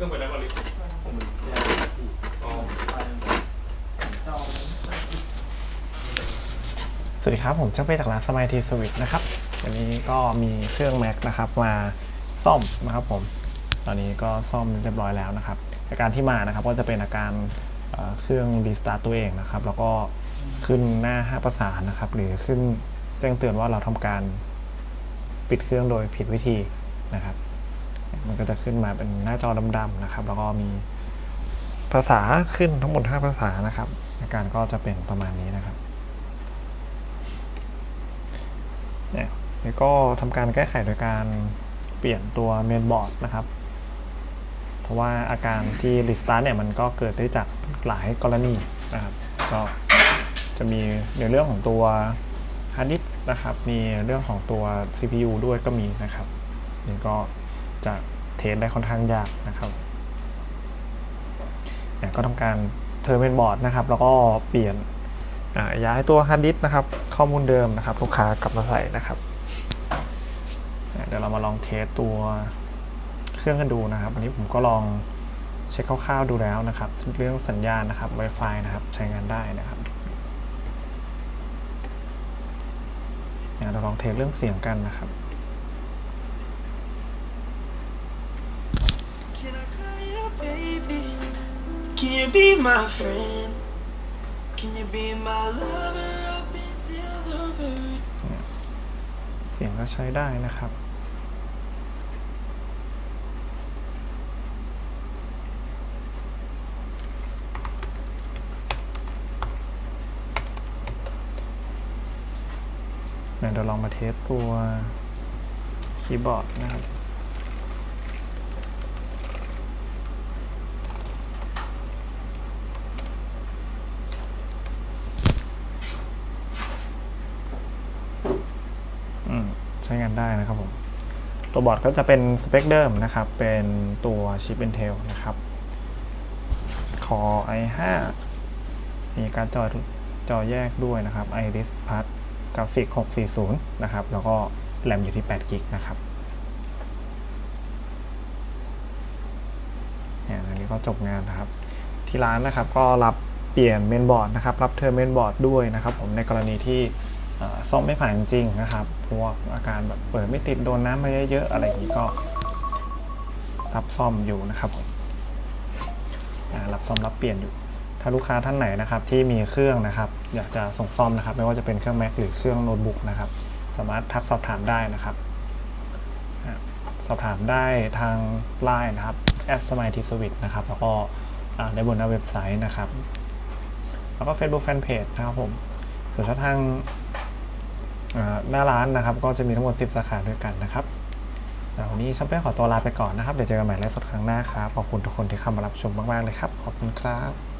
รื่องไปแล้วบริษัสวัสดีครับ ผมช่างเป้จากร้านสมัยทีสวิตนะครับวันนี้ก็มีเครื่องแม็กนะครับมาซ่อมนะครับผม ตอนนี้ก็ซ่อมเรียบร้อยแล้วนะครับ อาการที่มานะครับก็จะเป็นอาการเครื่องรีสตาร์ตัวเองนะครับ แล้วก็ขึ้นหน้าห้าประสานนะครับ หรือขึ้นแจ้งเตือนว่าเราทำการปิดเครื่องโดยผิดวิธีนะครับ มันก็จะขึ้นมาเป็นหน้าจอดำๆนะครับ แล้วก็มีภาษาขึ้นทั้งหมด 5 ภาษานะครับ อาการก็จะเป็นประมาณนี้นะครับเนี่ยแล้วก็ทำการแก้ไขโดยการเปลี่ยนตัวเมนบอร์ดนะครับ เพราะว่าอาการที่รีสตาร์ทเนี่ยมันก็เกิดได้จากหลายกรณีนะครับ ก็จะมีในเรื่องของตัวฮาร์ดดิสก์นะครับ มีเรื่องของตัว CPU ด้วยก็มีนะครับนี่ก็ จะเทสได้ค่อนข้างยากนะครับเนี่ยก็ทำการเทอร์เมนบอร์ดนะครับ แล้วก็เปลี่ยนย้ายตัวฮาร์ดดิสนะครับ ข้อมูลเดิมนะครับ ลูกค้ากลับมาใส่นะครับ เดี๋ยวเรามาลองเทสตัวเครื่องกันดูนะครับ อันนี้ผมก็ลองเช็คคร่าวๆดูแล้วนะครับ เรื่องสัญญาณนะครับ Wi-Fi นะครับ ใช้งานได้นะครับอ่าเราลองเทสเรื่องเสียงกันนะครับ Can I call you baby? Can you be my friend? Can you be my lover up until the very เสียงก็ใช้ได้นะครับ เดี๋ยวเราลองมาเทสตัวคีย์บอร์ดนะครับ อืม ใช้งานได้นะครับผม ตัวบอร์ดก็จะเป็นสเปคเดิมนะครับ เป็นตัวชิป Intel นะครับ Core i5 มีการจอจอแยกด้วยนะครับ Iris Plus กราฟิก 640 นะครับ แล้วก็แรมอยู่ที่8กิกนะครับเนี่ยอันนี้ก็จบงานนะครับ ที่ร้านนะครับก็รับเปลี่ยนเมนบอร์ดนะครับ รับเทอร์เมนบอร์ดด้วยนะครับ ผมในกรณีที่ ซ่อมไม่ผ่านจริงนะครับ พวกอาการแบบเปิดไม่ติดโดนน้ำมาเยอะๆอะไรอย่างนี้ก็รับซ่อมอยู่นะครับรับซ่อมรับเปลี่ยนอยู่ ถ้าลูกค้าท่านไหนนะครับที่มีเครื่องนะครับ อยากจะส่งซ่อมนะครับ ไม่ว่าจะเป็นเครื่อง Mac หรือเครื่องโน้ตบุ๊กนะครับ สามารถทักสอบถามได้นะครับ สอบถามได้ทาง Line นะครับแอดสมัยทีสวิตนะครับ แล้วก็ได้บนหน้าเว็บไซต์นะครับ แล้วก็ Facebook Fanpage นะครับผมส่วนทาง หน้าร้านนะครับ ก็จะมีทั้งหมด 10 สาขาด้วยกันนะครับวันนี้ชัมเป้ขอตัวลาไปก่อนนะครับ เดี๋ยวเจอกันใหม่ไลฟ์สดครั้งหน้าครับ ขอบคุณทุกคนที่เข้ามารับชมมาก ๆ เลยครับ ขอบคุณครับ